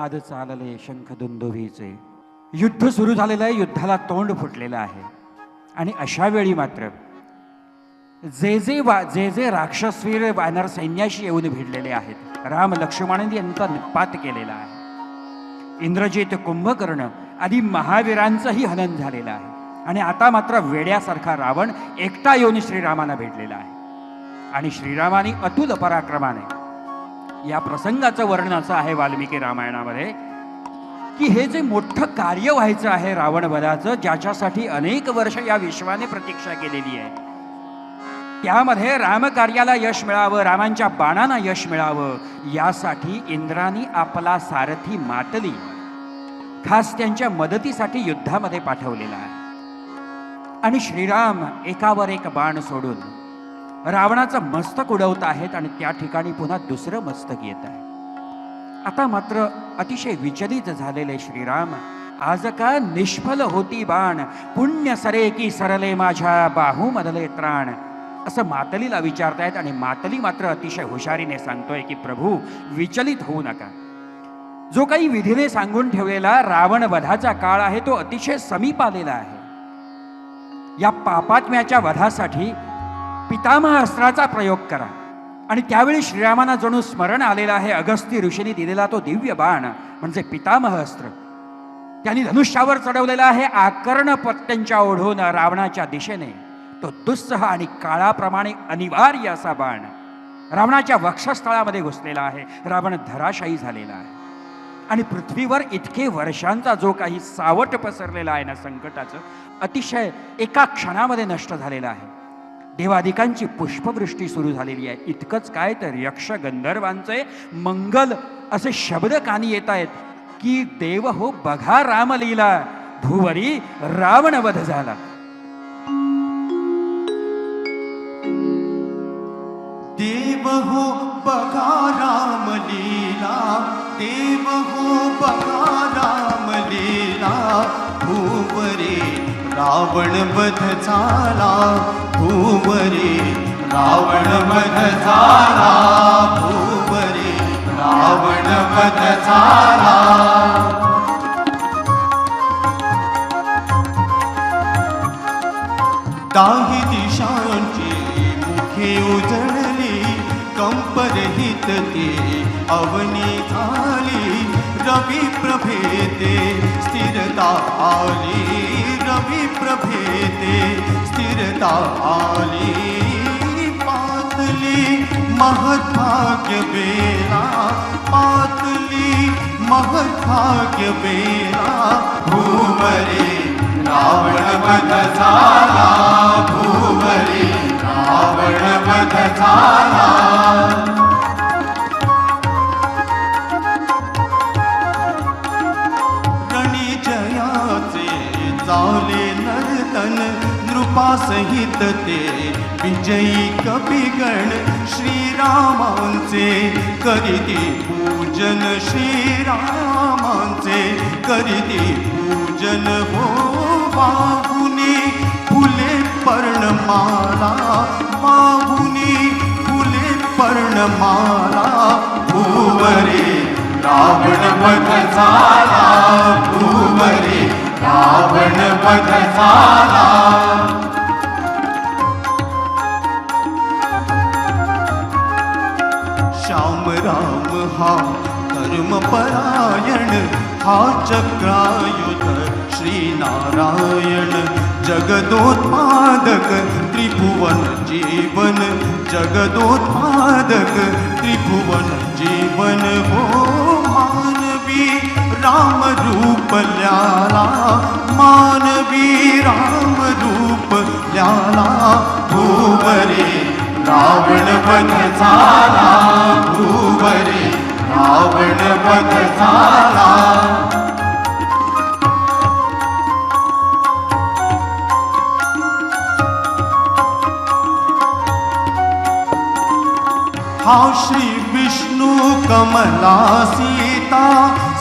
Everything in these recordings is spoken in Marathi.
नाद चालले शंख दुंदुवीचे युद्ध सुरू झालेलं आहे युद्धाला तोंड फुटलेलं आहे. आणि अशा वेळी मात्र जे जे वा जे जे राक्षसवीर वानर सैन्याशी येऊन भिडलेले आहेत राम लक्ष्मणांनी यांचा निपात केलेला आहे. इंद्रजित कुंभकर्ण आधी महावीरांचंही हनन झालेलं आहे. आणि आता मात्र वेड्यासारखा रावण एकटा येऊन श्रीरामाला भेटलेला आहे. आणि श्रीरामाने अतुल पराक्रमाने या प्रसंगाचं वर्णन असं आहे वाल्मिकी रामायणामध्ये की हे जे मोठं कार्य व्हायचं आहे रावणवधाचं ज्याच्यासाठी अनेक वर्ष या विश्वाने प्रतीक्षा केलेली आहे. त्यामध्ये रामकार्याला यश मिळावं रामांच्या बाणांना यश मिळावं यासाठी इंद्रानी आपला सारथी मातली खास त्यांच्या मदतीसाठी युद्धामध्ये पाठवलेला आहे. आणि श्रीराम एकावर एक बाण सोडून रावणाचं मस्तक उडवत आहेत आणि त्या ठिकाणी पुन्हा दुसरं मस्तक येत आहे. आता मात्र अतिशय विचलित झालेले श्रीराम आज का निष्फल होती बाण पुण्य सरे की सरले माझ्या बाहू मधले त्राण. असं मातलीला विचारतायत आणि मातली मात्र अतिशय हुशारीने सांगतोय की प्रभू विचलित होऊ नका. जो काही विधीने सांगून ठेवलेला रावण वधाचा काळ आहे तो अतिशय समीप आलेला आहे. या पापात्म्याच्या वधासाठी पितामह अस्त्राचा प्रयोग करा. आणि त्यावेळी श्रीरामाना जणू स्मरण आलेलं आहे अगस्ती ऋषीने दिलेला तो दिव्य बाण म्हणजे पितामह अस्त्र. त्यांनी धनुष्यावर चढवलेला आहे आकर्ण पत्त्यांच्या ओढून रावणाच्या दिशेने. तो दुस्सह आणि काळाप्रमाणे अनिवार्य असा बाण. रावणाच्या वक्षस्थळामध्ये घुसलेला आहे रावण धराशायी झालेला आहे. आणि पृथ्वीवर इतके वर्षांचा जो काही सावट पसरलेला आहे ना संकटाचं अतिशय एका क्षणामध्ये नष्ट झालेला आहे. देवादिकांची पुष्पवृष्टी सुरू झालेली आहे. इतकंच काय तर यक्ष गंधर्वांचे मंगल असे शब्द कानी येत आहेत की देव हो बघा रामलीला भुवरी रावणवध झाला. देव हो बघा रामलीला देव हो बघा रामलीला भूवरे रावण बध झाला भूवरे रावण बध झाला भूवरे रावण बध झाला. संपरहित ते अवनी झाली रवी प्रभेते स्थिरता आली रवी प्रभेते स्थिरता आली पातली महद्भाग्य बेला पातली महद्भाग्य बेला भूमरे रावण मध झाला भूमरे रावण मध झाला. चाले नर्तन नृपासहित ते. विजयी कपिगण श्रीरामांचे करीती पूजन श्रीरामांचे करीती पूजन हो बाहुनी फुले पर्णमाला बाहुनी फुले पर्णमाला. भूवरे रावण झाला भूवरे रावण वध झाला श्याम राम हा धर्मपरायण हा चक्रायुध श्रीनारायण. जगदोत्पादक त्रिभुवन जीवन जगदोत्पादक त्रिभुवन जीवन. ल्याला मानवी राम रूप ल्याला भूवरे रावण वध झाला भूवरे रावण वध झाला हा श्री विष्णु कमला सीता,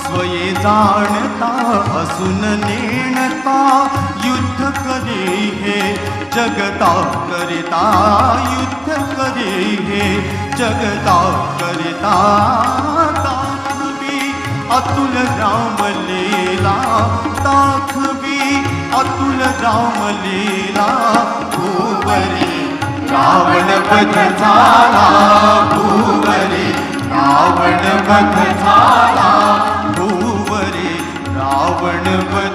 स्वये जाणता असून नेणता युद्ध करे हे जगता करिता युद्ध करे हे जगता करिता दाखवी अतुल रामलीला दाखवी अतुल रामलीला भूवरी रावण वध झाला भूवरी रावण वध झाला the